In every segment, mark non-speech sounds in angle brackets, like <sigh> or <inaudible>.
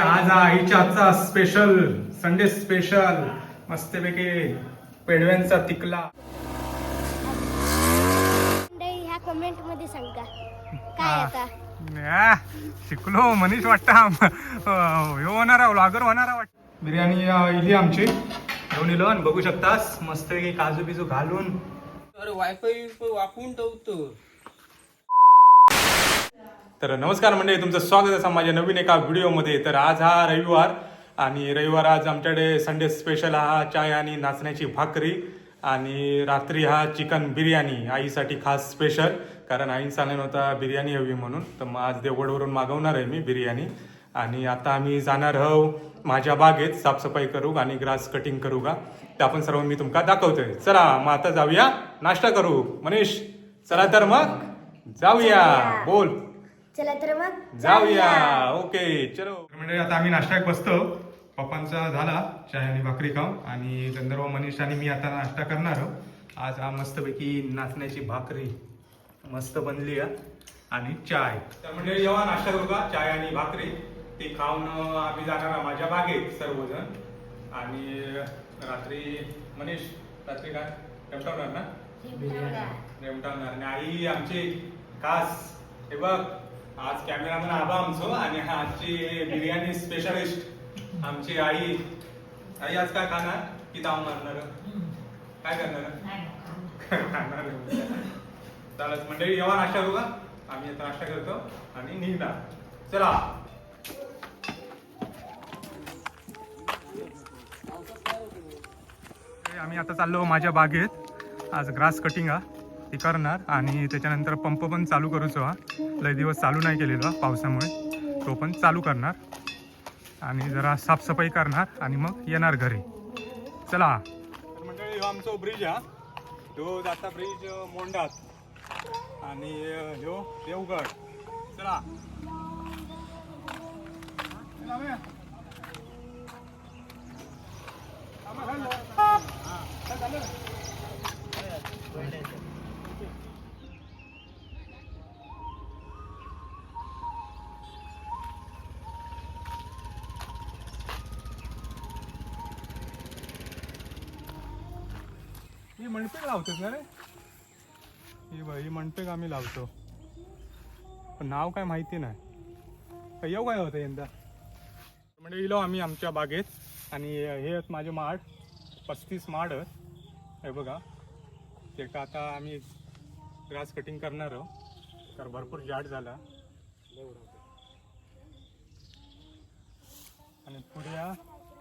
आज हा आईच्या आजचा स्पेशल संडे स्पेशल मस्तपैकी पेडव्यांचा तिकला. मंडळी ह्या कमेंटमध्ये सांगा. काय आता? या, शिकलो मनीष वाटता हे होणारा व्लॉगर होणारा वाटत. बिर्याणी अं, इली आमची घेऊन इलो आणि बघू शकतास मस्तपैकी काजू बिजू घालून. अरे वायफाय वापरून ठेवतो. तर नमस्कार मंडळी तुमचं स्वागत आहे माझ्या नवीन एका व्हिडिओमध्ये. तर आज हा रविवार आणि रविवार आज आमच्याकडे संडे स्पेशल हा चाय आणि नाचण्याची भाकरी आणि रात्री हा चिकन बिर्याणी आईसाठी खास स्पेशल कारण आईन सांगून होता बिर्याणी हवी म्हणून. तर मग आज देवगडवरून मागवणार आहे मी बिर्याणी. आणि आता आम्ही जाणार आहो माझ्या बागेत साफसफाई करू आणि ग्रास कटिंग करू का? ते आपण सर्व मी तुमका दाखवतोय. चला मग आता जाऊया नाश्ता करू. मनीष चला तर मग जाऊया. बोल. चला तर मग जाऊया. ओके चलो. म्हणजे आता आम्ही नाश्त्यात बसतो. पप्पांचा झाला चाय आणि भाकरी खाऊ आणि गंधर्व मनीष आणि मी आता नाश्ता करणार आहोत. आज हा मस्तपैकी नाचण्याची भाकरी मस्त बनली आहे. आणि चाय. तर म्हणजे जेव्हा नाश्ता करू का? चाय आणि भाकरी. ती खाऊन आम्ही जाणार माझ्या बागेत सर्वजण. आणि रात्री मनीष रात्री काय? रेमटावणार ना? रेमटावणार. आणि आई आमची खास. हे बघ. आज कॅमेरामॅन आबा आमचो आणि हा आजची बिर्याणी स्पेशलिस्ट आमची आई. आई आज काय खाणार? की ताव मारणार? काय करणार? खाणार? चालत मंडळी जेव्हा नाश्ता करू का आम्ही आता नाश्ता करतो आणि निघणार. चला. आम्ही आता चाललो माझ्या बागेत. आज ग्रास कटिंग हा. ती करणार आणि त्याच्यानंतर पंप पण चालू करूचो हा लय दिवस चालू नाही केलेला पावसामुळे. तो पण चालू करणार आणि जरा साफसफाई करणार आणि मग येणार घरी. चला. म्हणजे आमचा ब्रिज हा. तो जाता ब्रिज मोंडात आणि ह्यो देवगड. चला. ही म्हणपेक लावतोस ना रे ही बघ ही का आम्ही लावतो? पण नाव काय माहिती नाही. येऊ काय होतं यंदा? म्हणजे इलो आम्ही आमच्या बागेत आणि हे आहेत माझे माड पस्तीस माड आहेत. हे बघा ते का आता आम्ही ग्रास कटिंग करणार आहोत. तर भरपूर जाड झाला. आणि पुढे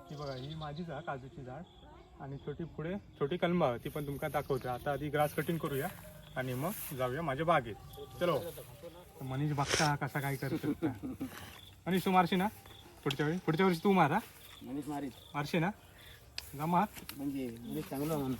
ही बघा ही माझीच आहे काजूची झाड. आणि छोटी पुढे छोटी कलमा ती पण तुमका दाखवते. आता आधी ग्रास कटिंग करूया आणि मग जाऊया माझ्या बागेत. चलो. मनीष बघता कसा काय करतो. मनीष तू मारशी ना? पुढच्या वेळी पुढच्या वर्षी तू मारा मनीष मारीत. मारशी ना? जमा म्हणजे मनीष चांगला म्हणून.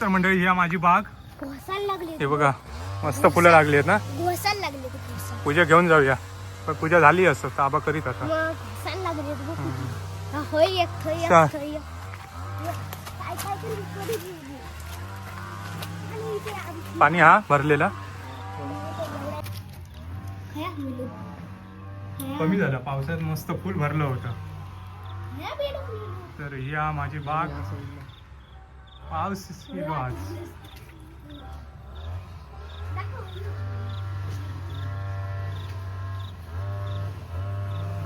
तर मंडळी ही माझी बाग. हे बघा मस्त फुलं लागली आहेत ना? पूजा घेऊन जाऊया. पण पूजा झाली असं ताबा करीत आता. हा, पाणी हा भरलेला. कमी झालं पावसात मस्त फुल भरलं होतं. तर हा माझी बाग. पाऊस गेलो आज.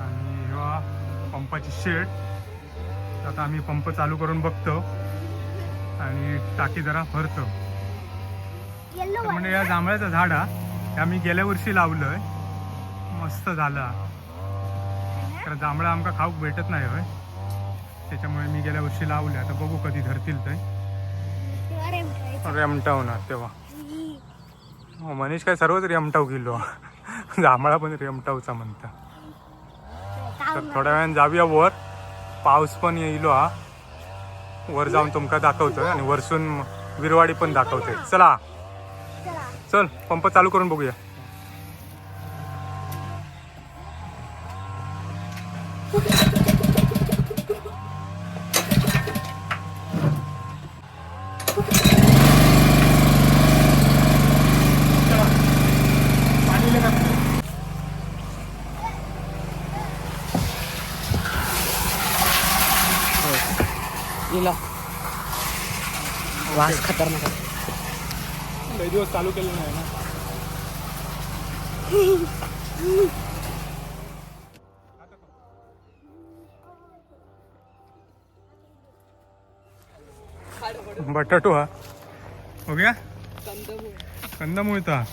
आणि ह्या पंपाची शेड. आता आम्ही पंप चालू करून बघतो. आणि टाकी जरा भरतो. म्हणजे या जांभळाचं झाड हा हे आम्ही गेल्या वर्षी लावलंय. मस्त झाला तर जांभळं आमका खाऊक भेटत नाही होय. त्याच्यामुळे मी गेल्या वर्षी लावले आता बघू कधी धरतील ते. रेमटाव ना तेव्हा. हो, मनीष काय सर्वच रेमटाव गेलो. जांभळा पण रेमटावचा म्हणता. तर थोड्या वेळाने जाऊया वर. पाऊस पण येईलो हा. वर जाऊन तुमका दाखवतोय आणि वरसून विरवाडी पण दाखवतोय. चला. चल पंप चालू करून बघूया. गेला वास खतरनाक आहे. दिवस चालू केलं नाही ना. बटाटो हा. हो गया? कंदमूळ था.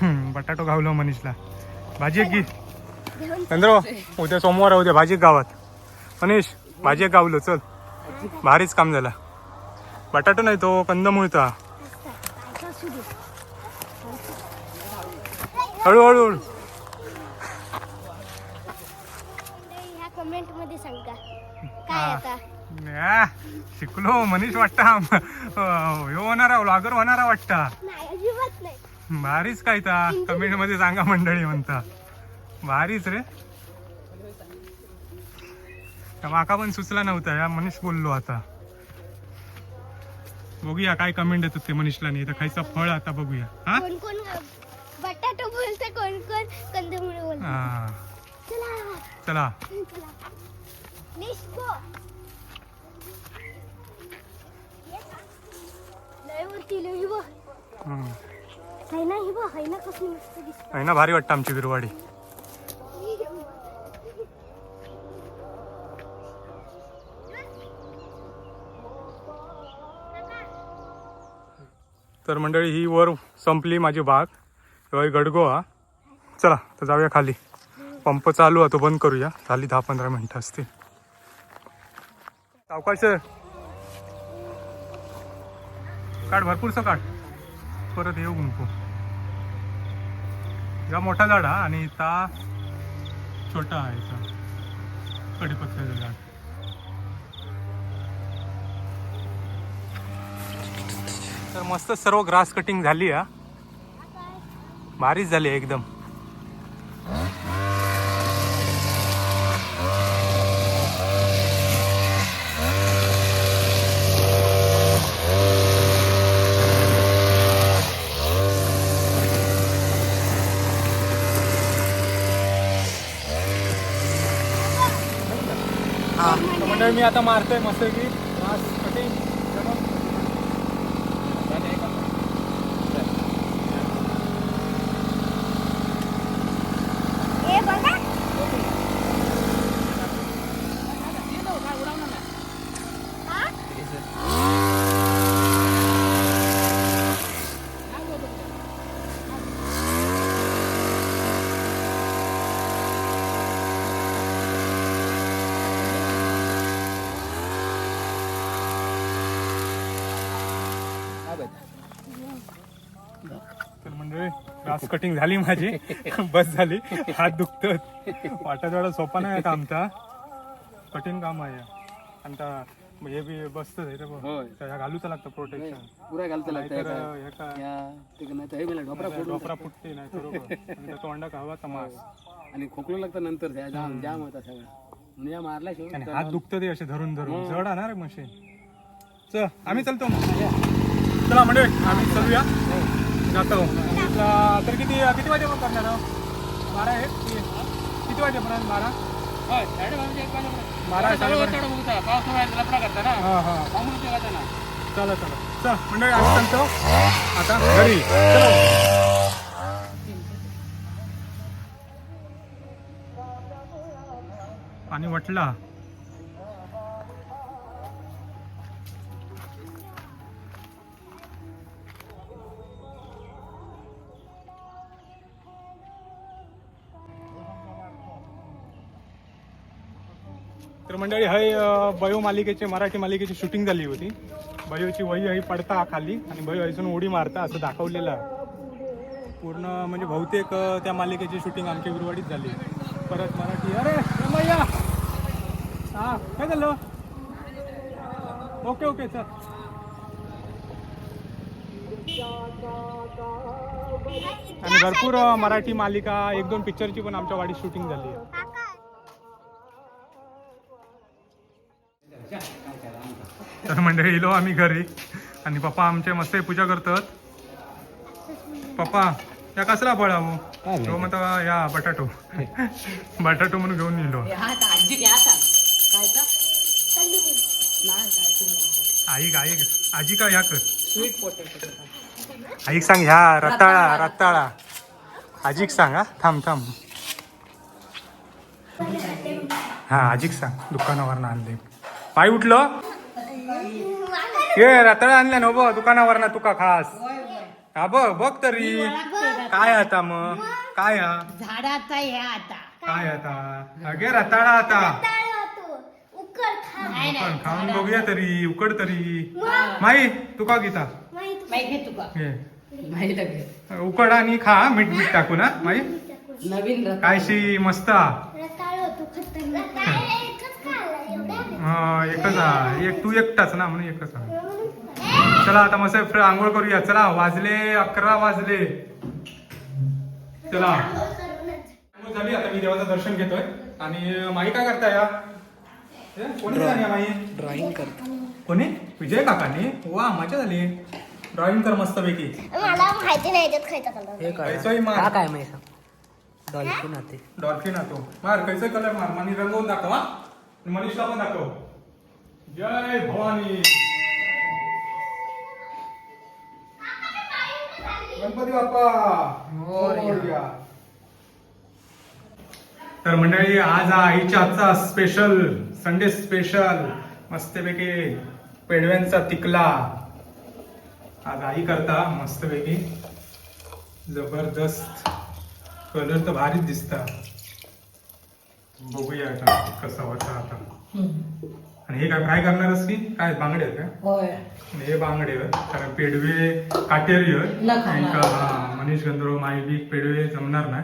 हम्म, बटाटो गावलो मनीषला. भाजी एक घे. चंद्र उद्या सोमवार उद्या भाजी गावात. मनीष भाजी गावलो चल. भारीच काम झाला. बटाटो नाही तो कंदमूळ था काय असू दे हळूहळू. हळू ह्या कमेंटमध्ये सांगा. काय शिकलो मनीष वाटता हे होणारा व्लॉगर होणारा वाटता. भारीच काय ता कमेंटमध्ये सांगा मंडळी म्हणता. भारीच रे. माका पण सुचला नव्हता या मनीष बोललो आता. बघूया काय कमेंट येतात ते मनीषला नाही तर खायचं फळ आता बघूया. हा? कोण कोण बटाटो बोलते कोण कोण? कंदमुळे बोलते हा. चला. है ना भारी वाटतं आमची बिरवाडी. तर मंडळी ही वर संपली माझी बाग तेव्हा गडगो हा चला तर जाऊया खाली. पंप चालू आहे तो बंद करूया. खाली दहा पंधरा मिनटं असतील. सावकाश काढ भरपूरसं काढ. परत येऊ नको या मोठा झाड हा आणि ता छोटा आहे इथं. झाड तर मस्त सर्व ग्रास कटिंग झाली हा. भारीच झाली एकदम. मंडळी मी आता मारतोय मस्त की ग्रास कटिंग ए बघा हा? तर म्हणजे ग्रास कटिंग झाली माझी. <laughs> बस झाली. हात दुखत वाटा थोडा सोपा नाही आहे आमचा. कठीण काम आहे. आणि त्या हे बी बसतं हे घालूचं लागतं प्रोटेक्शन पुरा घालतं लागतं तर डोपरा फुटते नाही बरोबर. त्या तोंडात हवा तमास. आणि खोकलं लागतं नंतर. जाम जाम होता सगळा. आणि हात दुखतं ते असे धरून धरून. जड आहे ना रे मशीन. चल आम्ही चलतो मग. चला म्हणजे आम्ही चलूया. जातो. इथला- तर किती किती वाजेपर्यंत करणार? बारा कि- किती? वाजेपर्यंत? बारा? बारा हा हा. चला चला. चल मंडळी आम्ही चलतो. आता घरी. चलो. पाणी वटला. तर मंडळी हय बयो मालिकेचे मराठी मालिकेची शूटिंग झाली होती. बयोची वही हई पडता खाली आणि बयो हयसून उडी मारता असं दाखवलेलं आहे. पूर्ण म्हणजे बहुतेक त्या मालिकेची शूटिंग आमच्या विरवाडीत झाली. परत मराठी अरे रमैया! हा काय झालं? ओके ओके सर आणि भरपूर मराठी मालिका एक दोन पिक्चरची पण आमच्या वाडीत शूटिंग झाली आहे. तर मंडळी इलो आम्ही घरी. आणि पप्पा आमचे मस्त पूजा करतात. पप्पा या कसला फळ हा? तो मग या बटाटो. बटाटो म्हणून घेऊन येलो ऐक ऐक आजी का? या कर. स्वीट पोटॅटो ऐक सांग ह्या रताळा रताळा. आजीक सांग हा. थांब थांब. हा आजीक सांग दुकानावरनं आणले पाय उठलं? ये रताळा आणल्या ना बघ दुकानावरनं तुका खास. हा बघ बघ तरी. काय आता मग? काय हा? झाडाचा हे आता. काय आता? अगे रताळा आता. उकड खा पण खाऊन बघूया तरी उकड तरी. माई तुका गीता. घे. उकड आणि खा मीठ मीठ टाकू ना माई. नवीन. कायशी मस्त. हा. रताळ होतो खतरनाक. हा, एकच हा. एक तू एकटाच ना म्हणून एकच हा. चला आता मस्त फ्र- आंघोळ करूया. चला वाजले अकरा वाजले. चला. आंघोळ झाली आता मी देवाचं दर्शन घेतोय. आणि माई काय या हे, कोणी माई? ड्रॉइंग करतो. कोणी? विजय काकांनी? वा मजा झाली. ड्रॉइंग कर मस्त पैकी. काय माहिती? डॉल्फिन आते. डॉल्फिन आतो. मार कैसे कलर मार. आणि रंगवून दाखव हा. मनीषला पण दाखव. जय भवानी. गणपती बाप्पा. मोरया. तर मंडळी आज हा आईच्या आजचा स्पेशल संडे स्पेशल मस्तपैकी पेडव्यांचा तिकला. आज आई करता मस्तपैकी. जबरदस्त. कलर तर भारीच दिसता. बघूया आता कसा होता आता. आणि हे काय फ्राय करणारच की? काय बांगडे आहेत का? होय. हे बांगडे आहेत. कारण पेडवे काटेरी आहेत. हा, मनीष गंधर्व मायबी पेडवे जमणार नाही.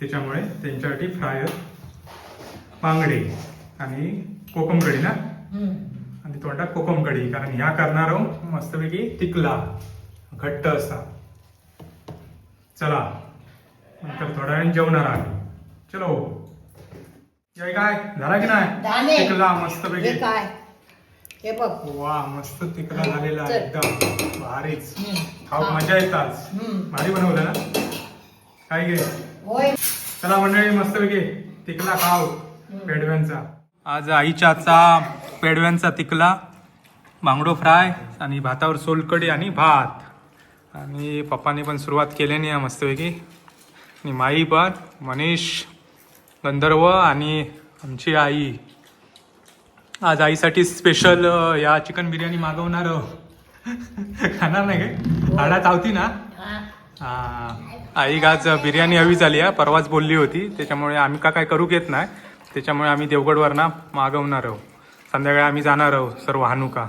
त्याच्यामुळे त्यांच्यासाठी फ्राय बांगडे आणि कोकम कढी ना आणि तोंडात कोकम कढी कारण ह्या करणार मस्तपैकी टिकला घट्ट असा. चला नंतर थोड्या वेळाने जेवणार आहे चलो. याय काय? झाला की नाही. टिकला हे मस्तपैकी. काय? हे बघ. वा मस्त तिकला झालेला. एकदम. भारीच. खाऊ हा. मजा येत आज. भारी बनवलं ना? काय घे होय. चला मंडळी मस्त पैकी तिकला खाऊ पेडव्यांचा. आज आईच्या आजचा पेडव्यांचा तिकला बांगडो फ्राय आणि भातावर सोलकडी आणि भात. आणि पप्पाने पण सुरुवात केल्याने मस्तपैकी. आणि माई पण मनीष. गंधर्व आणि आमची आई. आज आईसाठी स्पेशल या चिकन बिर्याणी मागवणार खाणार नाही काय? हाडा चावती ना? आई आज बिर्याणी हवी झाली आहे. परवाच बोलली होती. त्याच्यामुळे आम्ही का काय करू घेत नाही. त्याच्यामुळे आम्ही देवगडवर ना मागवणार आहोत. संध्याकाळी आम्ही जाणार आहोत सर्व हानुका.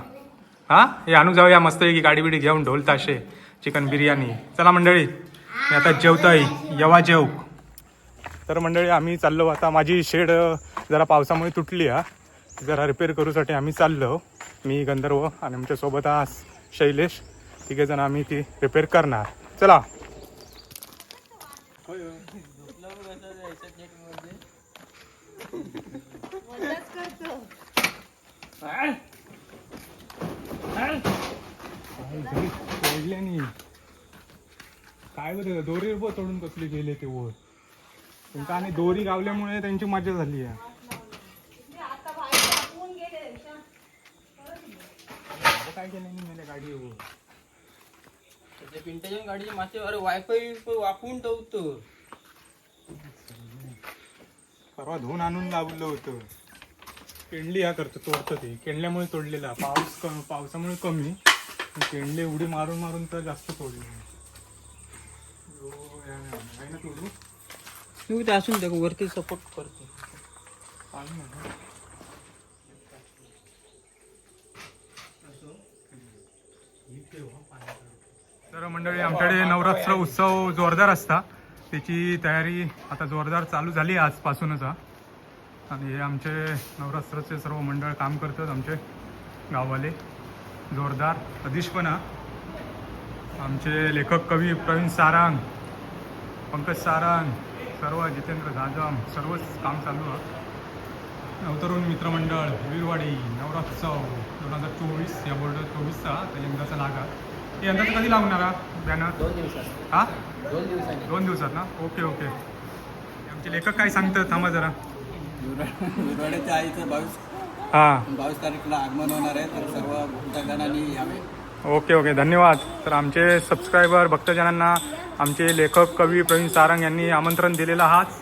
हा? हे आणू जाऊया मस्त की गाडी बिडी घेऊन ढोल ताशे चिकन बिर्याणी. चला मंडळी मी आता जेवताय. येवा जेव. तर मंडळी आम्ही चाललो आता माझी शेड जरा पावसामुळे तुटली हा जरा रिपेअर करूसाठी आम्ही चाललो मी गंधर्व आणि आमच्यासोबत हा शैलेश तिघे जण आम्ही ती रिपेअर करणार चला काय बरं दोरी तोडून कसली गेले ते वर त्यांका आणि दोरी गावल्यामुळे त्यांची मजा झाली आहे. काय केलं गाडीवर? त्याच्या पिंट्याच्या गाडीच्या मासे अरे वायफाय वापरून ठेवतो. परवा धुवून आणून लावलं होतं. केंडली हा करतो तोडतं ते. केंडल्यामुळे तोडलेला. पाऊस पावसामुळे कमी. केंडले उडी मारून मारून तर जास्त तोडले. हो, तोडू? तू ते असून त्या वरती सपोर्ट करतो तर मंडळी आमच्याकडे नवरात्र उत्सव जोरदार असता त्याची तयारी आता जोरदार चालू झाली आहे आजपासूनच हा. आणि हे आमचे नवरात्राचे सर्व मंडळ काम करतात आमचे गाववाले जोरदार अदिश पण हा. आमचे लेखक कवी प्रवीण सारांग पंकज सारांग सर्व जितेंद्र जाधव सर्वच काम चालू आहे. नवतरुण मित्रमंडळ वीरवाडी नवरात्सव दोन हजार चोवीस या बोर्ड चोवीसचा आता यंदाचा लागा यंदाचं कधी लागणार बॅनर दोन दिवसात. हा? दोन दिवसांनी. दोन दिवसात ना? Okay okay. आमचे लेखक काय सांगतात? थांबा जरा. विरवाड्याच्या आईचं बावीस हां. बावीस तारखेला आगमन होणार आहे तर सर्व भक्तगणांनी यावे. Okay okay. धन्यवाद. तर आमचे सबस्क्रायबर भक्तजनांना आमचे लेखक कवी प्रवीण सारंग यांनी आमंत्रण दिलेलं हाच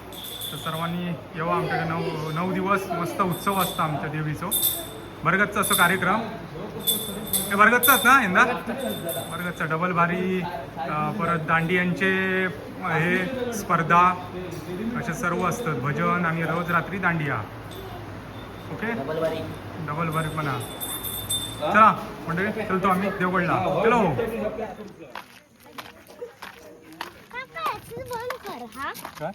तर सर्वांनी येवा आमच्याकडे नऊ नऊ दिवस मस्त उत्सव असतो आमच्या देवीचं. बरगतचा असं कार्यक्रम. हे बरगतचाच ना यंदा? बरगतचा डबल भारी परत दांडियांचे अं, हे स्पर्धा असे सर्व असतात. भजन आणि रोज रात्री दांडिया. ओके? डबल भारी पण. चला मंडळी चलतो आम्ही देवगडला. चलो काका याचं बंद कर हा काय.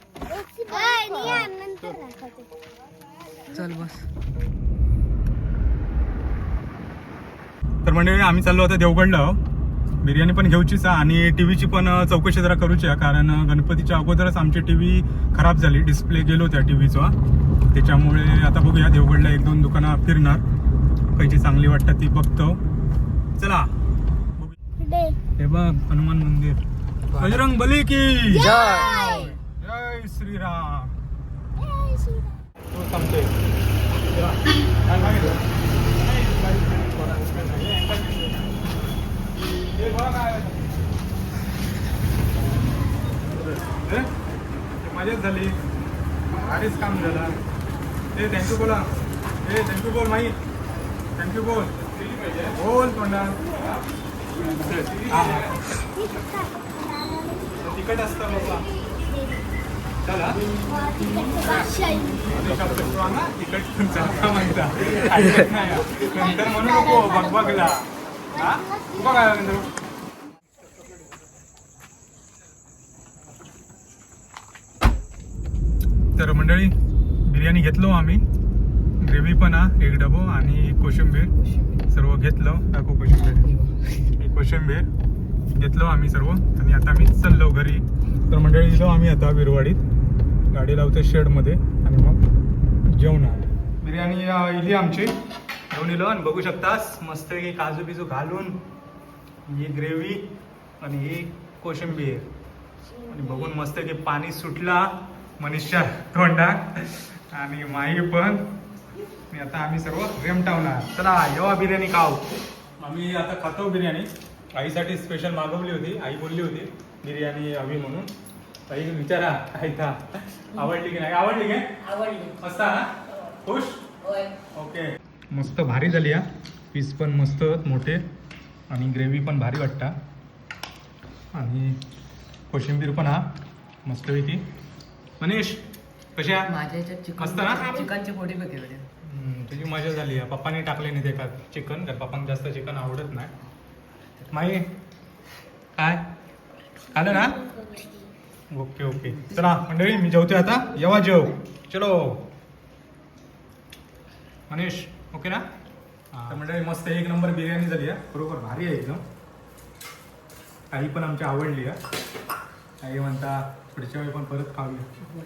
चल बस. तर मंडळी आम्ही चाललो होतो देवगडला बिर्याणी पण घेऊचीच आणि टी व्हीची पण चौकशी जरा करूची आहे कारण गणपतीच्या अगोदरच आमची टी व्ही खराब झाली डिस्प्ले गेलो त्या टी व्हीचा त्याच्यामुळे आता बघूया देवगडला एक दोन दुकानं फिरणार. काहीची चांगली वाटतात ती बघतो. चला. हे बघ हनुमान मंदिर. बजरंग बली की जय. जय! श्रीराम. तो? ते मजाच झाली. भारीच काम झालं. हे थँक्यू बोला. हे थँक्यू बोल माही थँक्यू बोल. बोल तोंडा तिकट असतं बाबा. चला. तिकट तुमचा का म्हणता. नंतर म्हणू नको बघ बघला. हा? बघा नंतर तर मंडळी बिर्याणी घेतलो आम्ही. ग्रेव्ही पण हा एक डबो आणि कोशिंबीर. सर्व घेतलं. दाखव कोशिंबीर. एक कोशिंबीर. घेतलो आम्ही सर्व. आणि आता आम्ही चाललो घरी. तर मंडळी गेलो आम्ही आता बिरवाडीत गाडी लावतो शेडमध्ये. आणि मग जेवणार बिर्याणी इली आमची. घेऊन इलो आणि बघू शकतास मस्त की काजू बिजू घालून ही ग्रेव्ही आणि ही कोशिंबीर. आणि बघून मस्त की पाणी सुटला मनीषच्या तोंडात. आणि माई पण. आता आम्ही सर्व रेमटावणार चला येवा बिर्याणी खाऊ. आम्ही आता खातो बिर्याणी. आईसाठी स्पेशल मागवली होती. आई बोलली होती बिर्याणी हवी म्हणून. आई विचारा आईता आवडली की नाही? आवडली की? आवडली. मस्त हा? खुश? ओके. मस्त भारी झाली हा? पीस पण मस्त मोठे. आणि ग्रेव्ही पण भारी वाटता. आणि कोशिंबीर पण हा? मस्तपैकी. मनीष कशा मस्त ना? चिकन चिकनचे पोटी तुझी मजा झाली आहे पप्पाने टाकले नाही ते का चिकन कारण पप्पांना जास्त चिकन आवडत नाही. माई काय? आलं ना? Okay okay. चला मंडळी मी जेवते आता. येवा जेव. चलो. मनीष ओके ना? तर मंडळी मस्त एक नंबर बिर्याणी झाली आहे बरोबर भारी आहे एकदम. आई पण आमची आवडली आहे आई म्हणता पुढच्या वेळी पण परत खाऊया.